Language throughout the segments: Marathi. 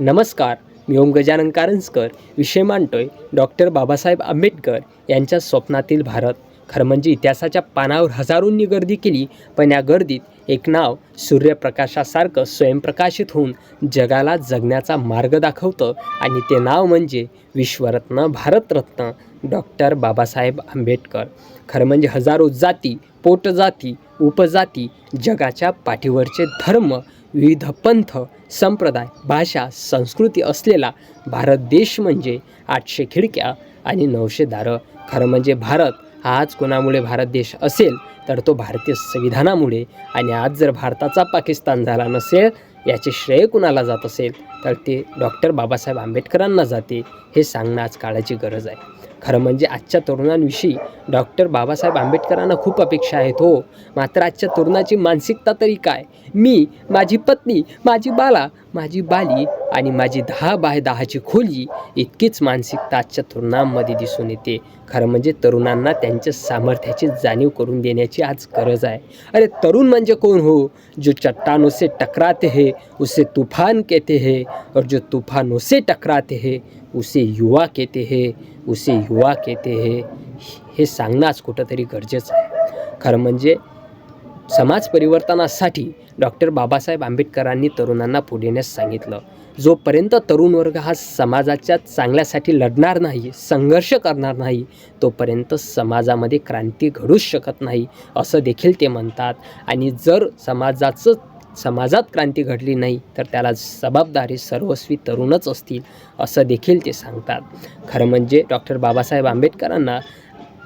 नमस्कार मी ओम गजानन कारंजकर विषय मांडतोय डॉक्टर बाबासाहेब आंबेडकर यांच्या स्वप्नातील भारत. खरं म्हणजे इतिहासाच्या पानावर हजारोंनी गर्दी केली पण या गर्दीत एक नाव सूर्यप्रकाशासारखं स्वयंप्रकाशित होऊन जगाला जगण्याचा मार्ग दाखवतं आणि ते नाव म्हणजे विश्वरत्न भारतरत्न डॉक्टर बाबासाहेब आंबेडकर. खरं म्हणजे हजारो जाती पोटजाती उपजाती जगाच्या पाठीवरचे धर्म विविध पंथ संप्रदाय भाषा संस्कृती असलेला भारत देश म्हणजे आठशे खिडक्या आणि नऊशे दारं. खरं म्हणजे भारत आज कोणामुळे भारत देश असेल तर तो भारतीय संविधानामुळे. आणि आज जर भारताचा पाकिस्तान झाला नसेल याचे श्रेय कुणाला जात असेल तर ते डॉक्टर बाबासाहेब आंबेडकरांना जाते हे सांगणं आज काळाची गरज आहे. खरं म्हणजे आजच्या तरुणांविषयी डॉक्टर बाबासाहेब आंबेडकरांना खूप अपेक्षा आहेत हो. मात्र आजच्या तरुणाची मानसिकता तरी काय? मी माझी पत्नी माझी बाला माझी बाली आणि माझी दहा बाय दहाची खोली इतकीच मानसिकता आजच्या तरुणांमध्ये दिसून येते. खरं म्हणजे तरुणांना त्यांच्या सामर्थ्याची जाणीव करून देण्याची आज गरज आहे. अरे तरुण म्हणजे कोण हो? जो चट्टानों से टकराते हैं उसे तूफान कहते हैं और जो तूफानों से टकराते हैं उसे युवा कहते हैं उसे युवा कहते हैं हे सांगणं आज कुठंतरी गरजेचं आहे. खरं म्हणजे समाज परिवर्तनासाठी डॉक्टर बाबासाहेब आंबेडकरांनी तरुणांना पुढे येण्यास सांगितलं. जोपर्यंत तरुण वर्ग हा समाजाच्या चांगल्यासाठी लढणार नाही संघर्ष करणार नाही तोपर्यंत समाजामध्ये क्रांती घडूच शकत नाही असं देखील ते म्हणतात. आणि जर समाजाचं समाजात क्रांती घडली नाही तर त्याला जबाबदारी सर्वस्वी तरुणच असतील असं देखील ते सांगतात. खरं म्हणजे डॉक्टर बाबासाहेब आंबेडकरांना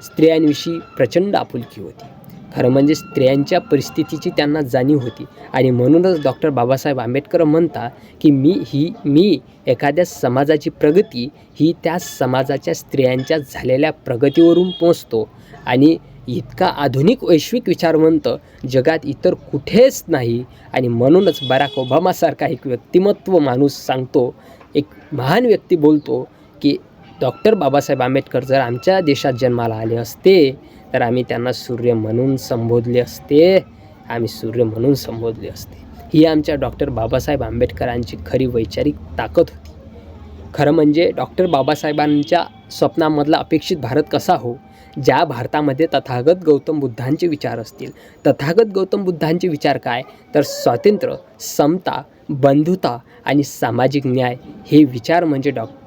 स्त्रियांविषयी प्रचंड आपुलकी होती. खरं म्हणजे स्त्रियांच्या परिस्थितीची त्यांना जाणीव होती. आणि म्हणूनच डॉक्टर बाबासाहेब आंबेडकर म्हणता की मी ही मी एखाद्या समाजाची प्रगती ही त्या समाजाच्या स्त्रियांच्या झालेल्या प्रगतीवरून पोचतो. आणि इतका आधुनिक वैश्विक विचारवंत जगात इतर कुठेच नाही. आणि म्हणूनच बराक ओबामासारखा एक व्यक्तिमत्व माणूस सांगतो एक महान व्यक्ती बोलतो की डॉक्टर बाबासाहेब आंबेडकर जर आमच्या देशात जन्माला आले असते तर आम्ही त्यांना सूर्य म्हणून संबोधले असते. आम्ही सूर्य म्हणून संबोधले असते. ही आमच्या डॉक्टर बाबासाहेब आंबेडकरांची खरी वैचारिक ताकद होती. खरं म्हणजे डॉक्टर बाबासाहेबांच्या स्वप्नामधला अपेक्षित भारत कसा हो ज्या भारतामध्ये तथागत गौतम बुद्धांचे विचार असतील तथागत गौतम बुद्धांचे विचार काय? तर स्वातंत्र्य समता बंधुता आणि सामाजिक न्याय हे विचार म्हणजे डॉक्टर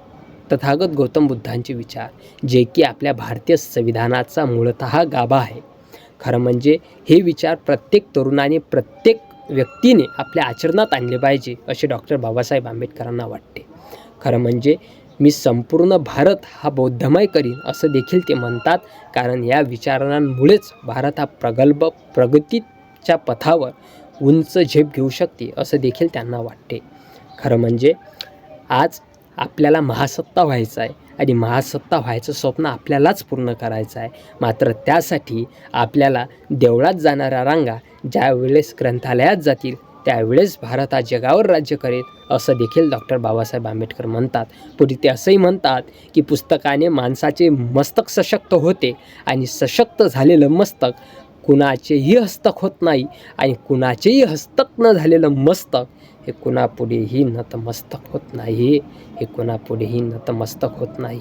तथागत गौतम बुद्धांचे विचार जे की आपल्या भारतीय संविधानाचा मूळतः गाभा आहे. खरं म्हणजे हे विचार प्रत्येक तरुणाने प्रत्येक व्यक्तीने आपल्या आचरणात आणले पाहिजे असे डॉक्टर बाबासाहेब आंबेडकरांना वाटते. खरं म्हणजे मी संपूर्ण भारत हा बौद्धमय करीन असं देखील ते म्हणतात कारण या विचारांमुळेच भारत हा प्रगल्भ प्रगतीच्या पथावर उंच झेप घेऊ शकते असं देखील त्यांना वाटते. खरं म्हणजे आज आपल्याला महासत्ता व्हायचं आहे. आणि महासत्ता व्हायचं स्वप्न आपल्यालाच पूर्ण करायचं आहे. मात्र त्यासाठी आपल्याला देवळात जाणाऱ्या रांगा ज्यावेळेस ग्रंथालयात जातील त्यावेळेस भारत हा जगावर राज्य करेल असं देखील डॉक्टर बाबासाहेब आंबेडकर म्हणतात. पुढे ते असंही म्हणतात की पुस्तकाने माणसाचे मस्तक सशक्त होते आणि सशक्त झालेलं मस्तक कुणाचेही हस्तक होत नाही आणि कुणाचेही हस्तक न झालेलं मस्तक हे कुणापुढेही नतमस्तक होत नाही. हे कुणापुढेही नतमस्तक होत नाही.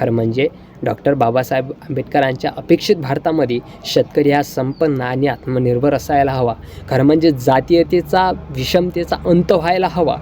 खरं म्हणजे डॉक्टर बाबासाहेब आंबेडकरांच्या अपेक्षित भारतामध्ये शेतकरी हा संपन्न आणि आत्मनिर्भर असायला हवा. खरं म्हणजे जातीयतेचा विषमतेचा अंत व्हायला हवा.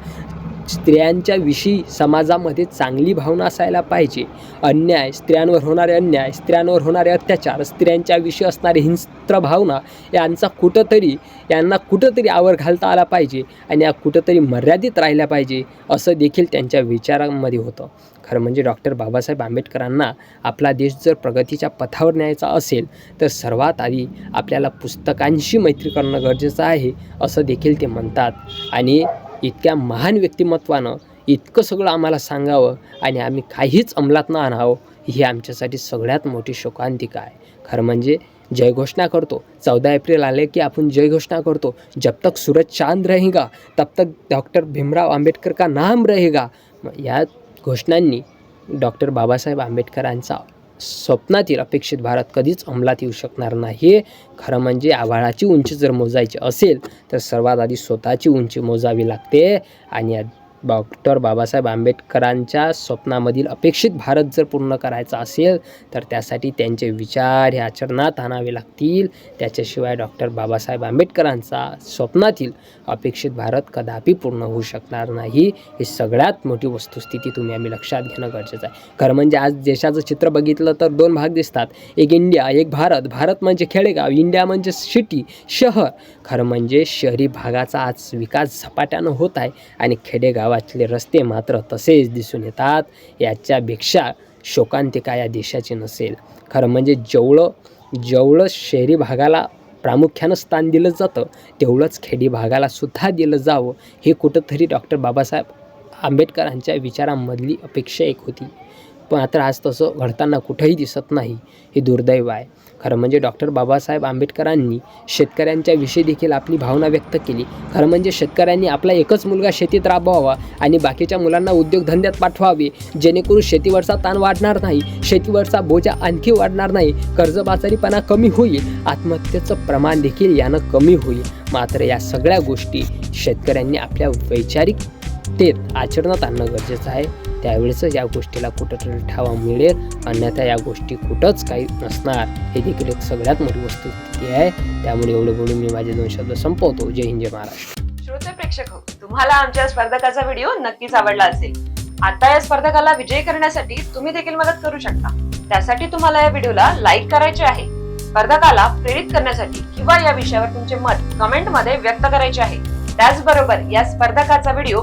स्त्रियांच्या विषयी समाजामध्ये चांगली भावना असायला पाहिजे. अन्याय स्त्रियांवर होणारे अन्याय स्त्रियांवर होणारे अत्याचार स्त्रियांच्या विषयी असणारे हिंस्त्र भावना यांचा कुठंतरी यांना कुठंतरी आवर घालता आला पाहिजे आणि या कुठंतरी मर्यादित राहिल्या पाहिजे असं देखील त्यांच्या विचारांमध्ये होतं. खरं म्हणजे डॉक्टर बाबासाहेब आंबेडकरांना आपला देश जर प्रगतीच्या पथावर न्यायचा असेल तर सर्वात आधी आपल्याला पुस्तकांशी मैत्री करणं गरजेचं आहे असं देखील ते म्हणतात. आणि इतक्या महान व्यक्तिमत्वानं इतकं सगळं आम्हाला सांगावं आणि आम्ही काहीच अंमलात न आणावं ही आमच्यासाठी सगळ्यात मोठी शोकांतिका आहे. खरं म्हणजे जयघोषणा करतो. चौदा एप्रिल आले की आपण जयघोषणा करतो. जब तक सूरज चांद रहेगा तब तक डॉक्टर भीमराव आंबेडकर का नाम रहेगा? या घोषणांनी डॉक्टर बाबासाहेब आंबेडकरांचा स्वप्नातील अपेक्षित भारत कधीच अंमलात येऊ शकणार नाही. खरं म्हणजे आभाळाची उंची जर मोजायची असेल तर सर्वात आधी स्वतःची उंची मोजावी लागते आणि डॉक्टर बाबासाहेब आंबेडकरांच्या स्वप्नामधील अपेक्षित भारत जर पूर्ण करायचा असेल तर त्यासाठी त्यांचे विचार हे आचरणात आणावे लागतील. त्याच्याशिवाय डॉक्टर बाबासाहेब आंबेडकरांचा स्वप्नातील अपेक्षित भारत कदापि पूर्ण होऊ शकणार नाही. ही सगळ्यात मोठी वस्तुस्थिती तुम्ही आम्ही लक्षात घेणं गरजेचं आहे. खरं म्हणजे आज देशाचं चित्र बघितलं तर दोन भाग दिसतात. एक इंडिया एक भारत. भारत म्हणजे खेडेगाव इंडिया म्हणजे सिटी शहर. खरं म्हणजे शहरी भागाचा आज विकास झपाट्यानं होत आहे आणि खेडेगाव गावातले रस्ते मात्र तसेच दिसून येतात. याच्यापेक्षा शोकांतिका या देशाची नसेल. खरं म्हणजे जेवढं जेवढं शहरी भागाला प्रामुख्यानं स्थान दिलं जातं तेवढंच खेडी भागाला सुद्धा दिलं जावं हे कुठंतरी डॉक्टर बाबासाहेब आंबेडकरांच्या विचारांमधली अपेक्षा एक होती. पण मात्र आज तसं घडताना कुठंही दिसत नाही हे दुर्दैव आहे. खरं म्हणजे डॉक्टर बाबासाहेब आंबेडकरांनी शेतकऱ्यांच्या विषयी देखील आपली भावना व्यक्त केली. खरं म्हणजे शेतकऱ्यांनी आपला एकच मुलगा शेतीत राबवावा आणि बाकीच्या मुलांना उद्योगधंद्यात पाठवावे. जेणेकरून शेतीवरचा ताण वाढणार नाही शेतीवरचा बोजा आणखी वाढणार नाही कर्जबाजारीपणा कमी होईल आत्महत्येचं प्रमाण देखील यानं कमी होईल. मात्र या सगळ्या गोष्टी शेतकऱ्यांनी आपल्या वैचारिक ते आचरणात आणणं गरजेचं आहे. त्यावेळेसच या गोष्टीला कुठंतरी ठावा मिळेल. अन्यथा या गोष्टी कुठंच काही नसणार. हे देखील एक सगळ्यात मोठी वस्तुस्थिती आहे. त्यामुळे एवढं बोलून मी माझे दोन शब्द संपवतो. जय हिंद जय महाराष्ट्र. श्रोते प्रेक्षक तुम्हाला आमच्या स्पर्धकाचा व्हिडिओ नक्कीच आवडला असेल. आता या स्पर्धकाला विजयी करण्यासाठी तुम्ही देखील मदत करू शकता. त्यासाठी तुम्हाला या व्हिडिओला लाईक करायचे आहे. स्पर्धकाला प्रेरित करण्यासाठी किंवा या विषयावर तुमचे मत कमेंटमध्ये व्यक्त करायचे आहे. त्याचबरोबर या स्पर्धकाचा व्हिडिओ